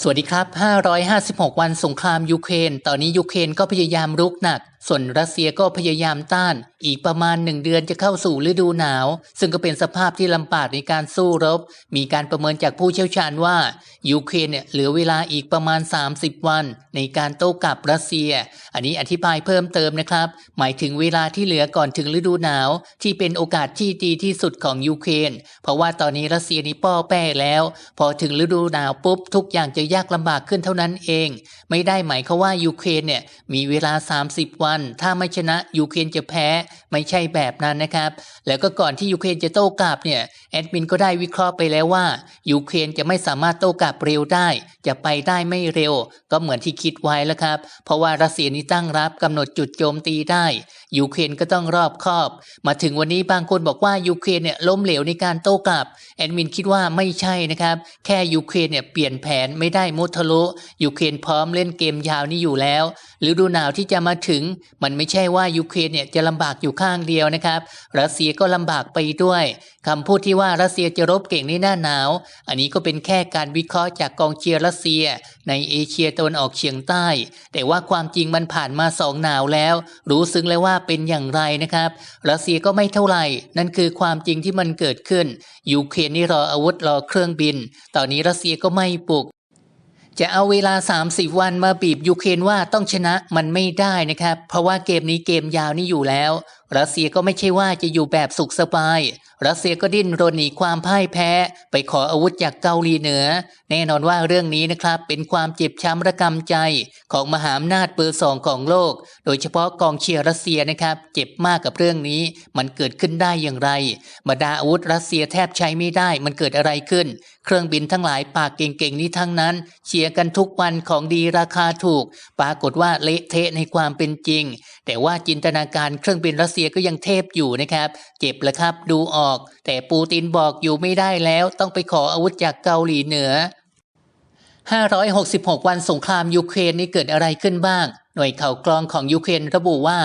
สวัสดีครับ 556 วันสงครามยูเครน ตอนนี้ยูเครนก็พยายามรุกหนัก ส่วนรัสเซียก็พยายามต้าน อีกประมาณหนึ่งเดือนจะเข้าสู่ฤดูหนาว ซึ่งก็เป็นสภาพที่ลำบากในการสู้รบ มีการประเมินจากผู้เชี่ยวชาญว่ายูเครนเนี่ยเหลือเวลาอีกประมาณ 30 วัน ในการโต้กลับรัสเซีย อันนี้อธิบายเพิ่มเติมนะครับ หมายถึงเวลาที่เหลือก่อนถึงฤดูหนาว ที่เป็นโอกาสที่ดีที่สุดของยูเครนเพราะว่าตอนนี้รัสเซียนี่ป้อแป้แล้ว พอถึงฤดูหนาวปุ๊บทุกอย่างจะยากลำบากขึ้นเท่านั้นเอง ไม่ได้หมายควาว่ายูเครนเนี่ยมีเวลา 30 วันถ้าไม่ชนะยูเครนจะแพ้ไม่ใช่แบบนั้นนะครับ แล้วก็ก่อนที่ยูเครนจะโต้กลับเนี่ยแอดมินก็ได้วิเคราะห์ไปแล้วว่ายูเครนจะไม่สามารถโต้กลับเร็วได้ จะไปได้ไม่เร็ว ก็เหมือนที่คิดไว้แล้วครับ เพราะว่ารัสเซียนี่ตั้งรับกำหนดจุดโจมตีได้ยูเครนก็ต้องรอบคอบ มาถึงวันนี้บางคนบอกว่ายูเครนเนี่ยล้มเหลวในการโต้กลับแอดมินคิดว่าไม่ใช่นะครับ แค่ยูเครนเนี่ยเปลี่ยนแผนไม่ได้มุทะลุยูเครนพร้อมเล่นเกมยาวนี้อยู่แล้ว ฤดูหนาวที่จะมาถึง มันไม่ใช่ว่ายูเครนเนี่ยจะลำบากอยู่ข้างเดียวนะครับ รัสเซียก็ลำบากไปด้วยคำพูดที่ว่ารัสเซียจะรบเก่งในหน้าหนาว อันนี้ก็เป็นแค่การวิเคราะห์จากกองเชียร์รัสเซีย ในเอเชียตะวันออกเฉียงใต้ แต่ว่าความจริงมันผ่านมาสองหนาวแล้ว รู้ซึ้งเลยว่าเป็นอย่างไรนะครับ รัสเซียก็ไม่เท่าไหร่ นั่นคือความจริงที่มันเกิดขึ้นยูเครนนี่รออาวุธรอเครื่องบิน ตอนนี้รัสเซียก็ไม่ปลุก จะเอาเวลา 30 วันมาบีบยูเครนว่าต้องชนะมันไม่ได้นะครับ เพราะว่าเกมนี้เกมยาวนี่อยู่แล้วรัสเซียก็ไม่ใช่ว่าจะอยู่แบบสุขสบาย รัสเซียก็ดิ้นรนหนีความพ่ายแพ้ ไปขออาวุธจากเกาหลีเหนือ แน่นอนว่าเรื่องนี้นะครับ เป็นความเจ็บช้ำระกำใจของมหาอำนาจเบอร์สองของโลก โดยเฉพาะกองเชียร์รัสเซียนะครับ เจ็บมากกับเรื่องนี้ มันเกิดขึ้นได้อย่างไรบรรดาอาวุธรัสเซียแทบใช้ไม่ได้ มันเกิดอะไรขึ้น เครื่องบินทั้งหลายปากเก่งๆนี้ทั้งนั้น เชียร์กันทุกวันของดีราคาถูก ปรากฏว่าเละเทะในความเป็นจริง แต่ว่าจินตนาการเครื่องบินรัสเซียก็ยังเทพอยู่นะครับ เจ็บแล้วครับดูออก แต่ปูตินบอกอยู่ไม่ได้แล้วต้องไปขออาวุธจากเกาหลีเหนือ 566 วันสงครามยูเครนนี้เกิดอะไรขึ้นบ้าง หน่วยข่าวกรองของยูเครนระบุว่า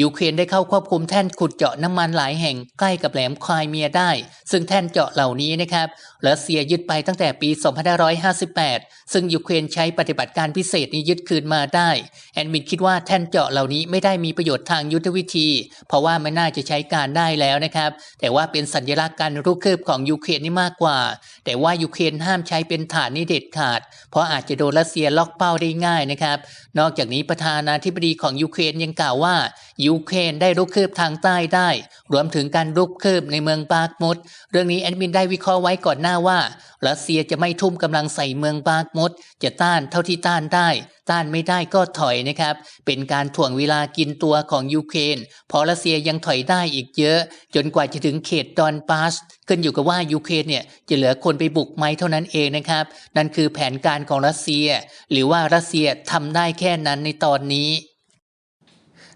ยูเครนได้เข้าควบคุมแท่นขุดเจาะน้ำมันหลายแห่งใกล้กับแหลมควายเมียได้ ซึ่งแท่นเจาะเหล่านี้นะครับรัสเซียยึดไปตั้งแต่ปี 2558 ซึ่งยูเครนใช้ปฏิบัติการพิเศษนี้ยึดคืนมาได้ แอนมินคิดว่าแท่นเจาะเหล่านี้ไม่ได้มีประโยชน์ทางยุทธวิธี เพราะว่าไม่น่าจะใช้การได้แล้วนะครับ แต่ว่าเป็นสัญลักษณ์การรุกคืบของยูเครนนี่มากกว่า แต่ว่ายูเครนห้ามใช้เป็นฐานนี้เด็ดขาด เพราะอาจจะโดนรัสเซียล็อกเป้าได้ง่ายนะครับ นอกจากนี้ประธานาธิบดีของยูเครนยังกล่าวว่า ยูเครนได้รุกคืบทางใต้ได้ รวมถึงการรุกคืบในเมืองบาร์กมด เรื่องนี้แอดมินได้วิเคราะห์ไว้ก่อนหน้าว่ารัสเซียจะไม่ทุ่มกำลังใส่เมืองบาร์กมด จะต้านเท่าที่ต้านได้ ต้านไม่ได้ก็ถอยนะครับ เป็นการถ่วงเวลากินตัวของยูเครนเพราะรัสเซียยังถอยได้อีกเยอะ จนกว่าจะถึงเขตดอนบาสขึ้นอยู่กับว่ายูเครนเนี่ยจะเหลือคนไปบุกไหมเท่านั้นเองนะครับ นั่นคือแผนการของรัสเซีย หรือว่ารัสเซียทำได้แค่นั้นในตอนนี้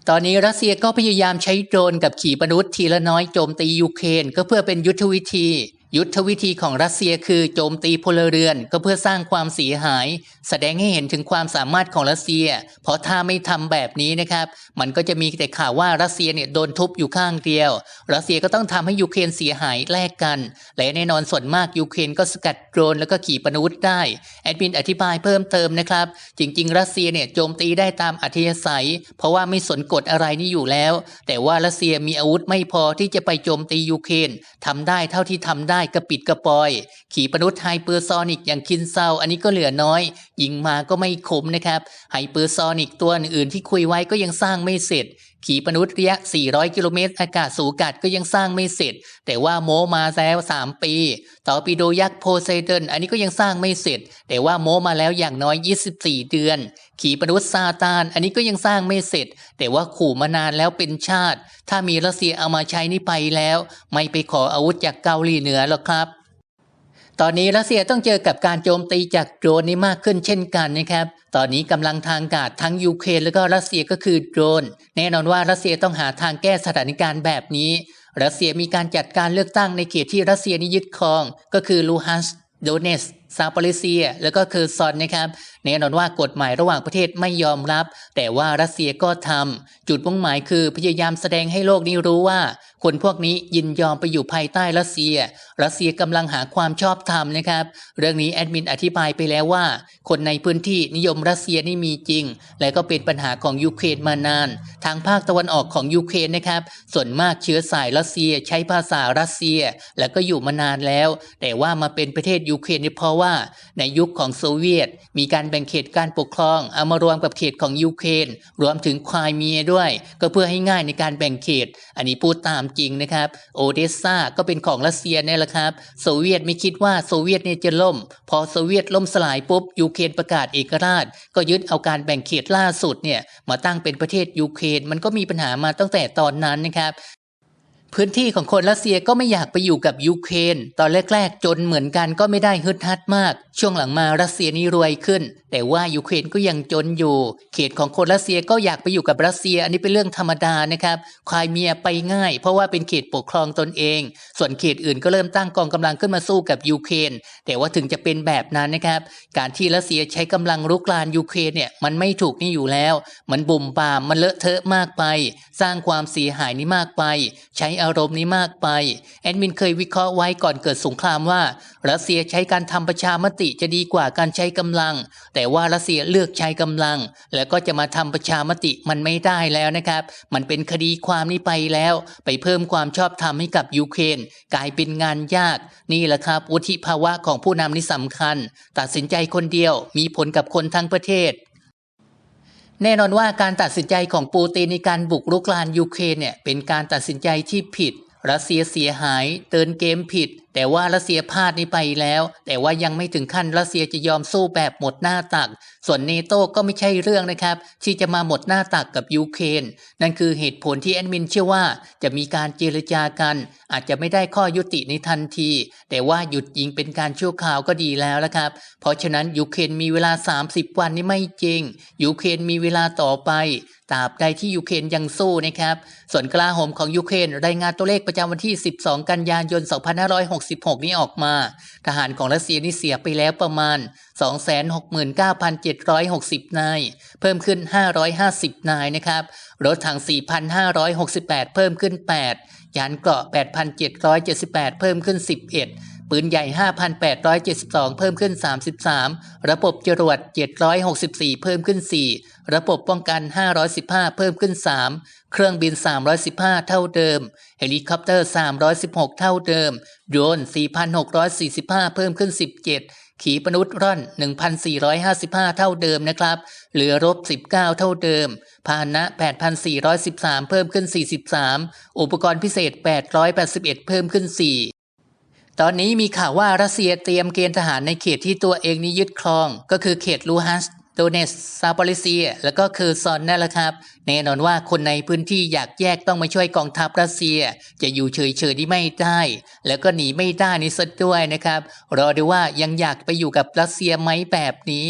ตอนนี้รัสเซียก็พยายามใช้โดรนกับขีปนาวุธทีละน้อยโจมตียูเครนก็เพื่อเป็นยุทธวิธี ยุทธวิธีของรัสเซียคือโจมตีพลเรือนก็เพื่อสร้างความเสียหาย แสดงให้เห็นถึงความสามารถของรัสเซีย เพราะถ้าไม่ทำแบบนี้นะครับ มันก็จะมีแต่ข่าวว่ารัสเซียเนี่ยโดนทุบอยู่ข้างเดียว รัสเซียก็ต้องทำให้ยูเครนเสียหายแลกกัน และแน่นอนส่วนมากยูเครนก็สกัดโดรนแล้วก็ขีปนาวุธได้ แอดมินอธิบายเพิ่มเติมนะครับ จริง ๆ รัสเซียเนี่ยโจมตีได้ตามอัธยาศัย เพราะว่าไม่สนกฎอะไรนี่อยู่แล้ว แต่ว่ารัสเซียมีอาวุธไม่พอที่จะไปโจมตียูเครนทำได้เท่าที่ทำได้กระปิดกระปอย ขีปนุษย์ไฮเปอร์ซอนิกอย่างคินเซาอันนี้ก็เหลือน้อย ยิงมาก็ไม่คมนะครับไฮเปอร์ซอนิกตัวอื่นๆที่คุยไว้ก็ยังสร้างไม่เสร็จ ขีปนาวุธระยะ 400 กิโลเมตร อากาศสูกัดก็ยังสร้างไม่เสร็จ แต่ว่าโมมาแล้ว 3 ปี ต่อปีโดยักษ์โพไซเดนอันนี้ก็ยังสร้างไม่เสร็จ แต่ว่าโมมาแล้วอย่างน้อย 24 เดือน ขีปนาวุธซาตาน อันนี้ก็ยังสร้างไม่เสร็จ แต่ว่าขู่มานานแล้วเป็นชาติ ถ้ามีรัสเซียเอามาใช้นี่ไปแล้ว ไม่ไปขออาวุธจากเกาหลีเหนือหรอกครับ ตอนนี้รัสเซียต้องเจอกับการโจมตีจากโดรนนี้มากขึ้นเช่นกันนะครับ ตอนนี้กำลังทางอากาศทั้งยูเครนแล้วก็รัสเซียก็คือโดรน แน่นอนว่ารัสเซียต้องหาทางแก้สถานการณ์แบบนี้ รัสเซียมีการจัดการเลือกตั้งในเขตที่รัสเซียนิยึดครอง ก็คือลูฮันสโดเนส ซาปาริเซีย แล้วก็เคอร์ซอนนะครับแน่นอนว่ากฎหมายระหว่างประเทศไม่ยอมรับ แต่ว่ารัสเซียก็ทำจุดมุ่งหมายคือพยายามแสดงให้โลกนี้รู้ว่า คนพวกนี้ยินยอมไปอยู่ภายใต้รัสเซีย รัสเซียกำลังหาความชอบธรรมนะครับ เรื่องนี้แอดมินอธิบายไปแล้วว่า คนในพื้นที่นิยมรัสเซียนี่มีจริง และก็เป็นปัญหาของยูเครนมานาน ทางภาคตะวันออกของยูเครนนะครับ ส่วนมากเชื้อสายรัสเซียใช้ภาษารัสเซีย แล้วก็อยู่มานานแล้ว แต่ว่ามาเป็นประเทศยูเครนนี่เพราะว่าในยุคของโซเวียต มีการแบ่งเขตการปกครอง เอามารวมกับเขตของยูเครนรวมถึงควายเมียด้วย ก็เพื่อให้ง่ายในการแบ่งเขต อันนี้พูดตามจริงนะครับ โอเดสซาก็เป็นของรัสเซียนี่แหละครับ โซเวียตไม่คิดว่าโซเวียตเนี่ยจะล่ม พอโซเวียตล่มสลายปุ๊บยูเครนประกาศเอกราช ก็ยึดเอาการแบ่งเขตล่าสุดเนี่ยมาตั้งเป็นประเทศยูเครนมันก็มีปัญหามาตั้งแต่ตอนนั้นนะครับ พื้นที่ของคนรัสเซียก็ไม่อยากไปอยู่กับยูเครนตอนแรกๆ จนเหมือนกันก็ไม่ได้ฮึดฮัดมาก ช่วงหลังมารัสเซียนี่รวยขึ้น แต่ว่ายูเครนก็ยังจนอยู่ เขตของคนรัสเซียก็อยากไปอยู่กับรัสเซีย อันนี้เป็นเรื่องธรรมดานะครับควายเมียไปง่าย เพราะว่าเป็นเขตปกครองตนเอง ส่วนเขตอื่นก็เริ่มตั้งกองกำลังขึ้นมาสู้กับยูเครนแต่ว่าถึงจะเป็นแบบนั้นนะครับ การที่รัสเซียใช้กำลังรุกรานยูเครนเนี่ยมันไม่ถูกนี่อยู่แล้ว มันบุ่มบามมันเลอะเทอะมากไป สร้างความเสียหายนี้มากไป ใช้อารมณ์นี้มากไป แอดมินเคยวิเคราะห์ไว้ก่อนเกิดสงครามว่า รัสเซียใช้การทำประชามติจะดีกว่าการใช้กำลัง แต่ว่ารัสเซียเลือกใช้กำลัง แล้วก็จะมาทำประชามติมันไม่ได้แล้วนะครับ มันเป็นคดีความนี้ไปแล้ว ไปเพิ่มความชอบธรรมให้กับยูเครนกลายเป็นงานยาก นี่แหละครับวุฒิภาวะของผู้นำนี่สำคัญ ตัดสินใจคนเดียวมีผลกับคนทั้งประเทศ แน่นอนว่าการตัดสินใจของปูตินในการบุกรุกลานยูเครนเนี่ยเป็นการตัดสินใจที่ผิดรัสเซียเสียหาย เตือนเกมผิดแต่ว่ารัสเซียพลาดนี้ไปแล้ว แต่ว่ายังไม่ถึงขั้นรัสเซียจะยอมสู้แบบหมดหน้าตัก ส่วนเนโต้ก็ไม่ใช่เรื่องนะครับ ที่จะมาหมดหน้าตักกับยูเครนนั่นคือเหตุผลที่แอดมินเชื่อว่าจะมีการเจรจากัน อาจจะไม่ได้ข้อยุติในทันที แต่ว่าหยุดยิงเป็นการชั่วคราวก็ดีแล้วละครับ เพราะฉะนั้นยูเครนมีเวลา 30 วันนี่ไม่จริงยูเครนมีเวลาต่อไปตราบใดที่ยูเครนยังสู้นะครับ ส่วนกลาโหมของยูเครนรายงานตัวเลขประจำวันที่ 12 กันยายน2566 นี้ออกมา ทหารของรัสเซียนี่เสียไปแล้วประมาณ 269,760 นาย เพิ่มขึ้น 550 นายนะครับ รถถัง 4,568 เพิ่มขึ้น 8 ยานเกราะ 8,778 เพิ่มขึ้น 11 ปืนใหญ่ 5,872 เพิ่มขึ้น 33 ระบบจรวด 764 เพิ่มขึ้น 4 ระบบป้องกัน 515 เพิ่มขึ้น 3 เครื่องบิน 315 เท่าเดิม เฮลิคอปเตอร์ 316 เท่าเดิม โดรน 4,645 เพิ่มขึ้น 17 ขีปนาวุธร่อน 1,455 เท่าเดิมนะครับ เหลือรบ 19 เท่าเดิม พาหนะ 8,413 เพิ่มขึ้น 43 อุปกรณ์พิเศษ 881 เพิ่มขึ้น 4 ตอนนี้มีข่าวว่ารัสเซียเตรียมเกณฑ์ทหารในเขตที่ตัวเองนี้ยึดครอง ก็คือเขตลูฮัสโดเนสซาปอริเซีย แล้วก็คือซอนนั่นแหละครับ แน่นอนว่าคนในพื้นที่อยากแยกต้องมาช่วยกองทัพรัสเซีย จะอยู่เฉยๆนี่ไม่ได้ แล้วก็หนีไม่ได้นี่ซะด้วยนะครับ รอดูว่ายังอยากไปอยู่กับรัสเซียไหมแบบนี้